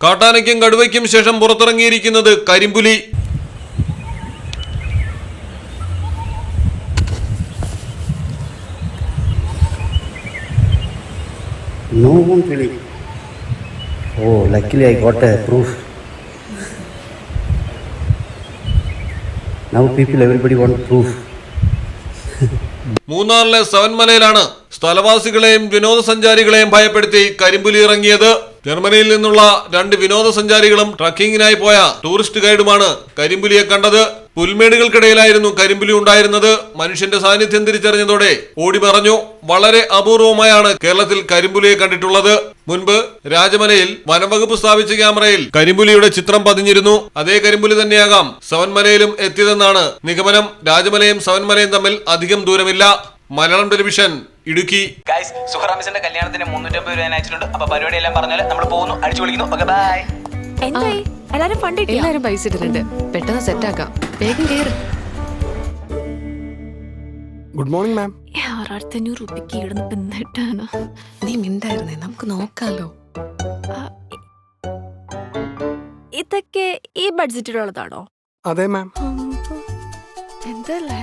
കാട്ടാനയ്ക്കും കടുവയ്ക്കും ശേഷം പുറത്തിറങ്ങിയിരിക്കുന്നത് കരിമ്പുലി No one really. Oh, luckily I got a proof. Now people, everybody want proof. മൂന്നാറിലെ സവൻമലയിലാണ് സ്ഥലവാസികളെയും വിനോദസഞ്ചാരികളെയും ഭയപ്പെടുത്തി കരിമ്പുലി ഇറങ്ങിയത് ജർമ്മനിയിൽ നിന്നുള്ള രണ്ട് വിനോദസഞ്ചാരികളും ട്രക്കിങ്ങിനായി പോയ ടൂറിസ്റ്റ് ഗൈഡുമാണ് കരിമ്പുലിയെ കണ്ടത്. പുൽമേടുകൾക്കിടയിലായിരുന്നു കരിമ്പുലി ഉണ്ടായിരുന്നത്. മനുഷ്യന്റെ സാന്നിധ്യം തിരിച്ചറിഞ്ഞതോടെ ഓടി മറഞ്ഞു. വളരെ അപൂർവമായാണ് കേരളത്തിൽ കരിമ്പുലിയെ കണ്ടിട്ടുള്ളത്. മുൻപ് രാജമലയിൽ വനംവകുപ്പ് സ്ഥാപിച്ച ക്യാമറയിൽ കരിമ്പുലിയുടെ ചിത്രം പതിഞ്ഞിരുന്നു. അതേ കരിമ്പുലി തന്നെയാകാം സവൻമലയിലും എത്തിയതെന്നാണ് നിഗമനം. രാജമലയും സവൻമലയും തമ്മിൽ അധികം ദൂരമില്ല. മലയാളം ടെലിവിഷൻ ഇടുക്കി. ഗൈസ് സുഹറാമിസിന്റെ കല്യാണത്തിന് മുന്നൂറ്റമ്പത് രൂപ അയച്ചിട്ടുണ്ട്. അപ്പൊ പരിപാടി എല്ലാം പറഞ്ഞാൽ നമ്മൾ പോകുന്നു. അടിച്ചു വിളിക്കുന്നു ഓക്കെ ബൈ എന്തായി? എല്ലാരും ഫണ്ട് എല്ലാരും പൈസ ഇട്ടിട്ടുണ്ട്. പെട്ടെന്ന് സെറ്റ് ആക്കാം. വേഗം കേറ്. ഗുഡ് മോർണിംഗ് മാം ആറായിരത്തഞ്ഞൂറ് രൂപയ്ക്ക് ഇടുന്ന പിന്നിട്ടാണ് നീ മിണ്ടായിരുന്നേ. നമുക്ക് നോക്കാലോ. ഇതൊക്കെ ഈ ബഡ്ജറ്റിലുള്ളതാണോ അതെ മാം എന്തല്ലേ?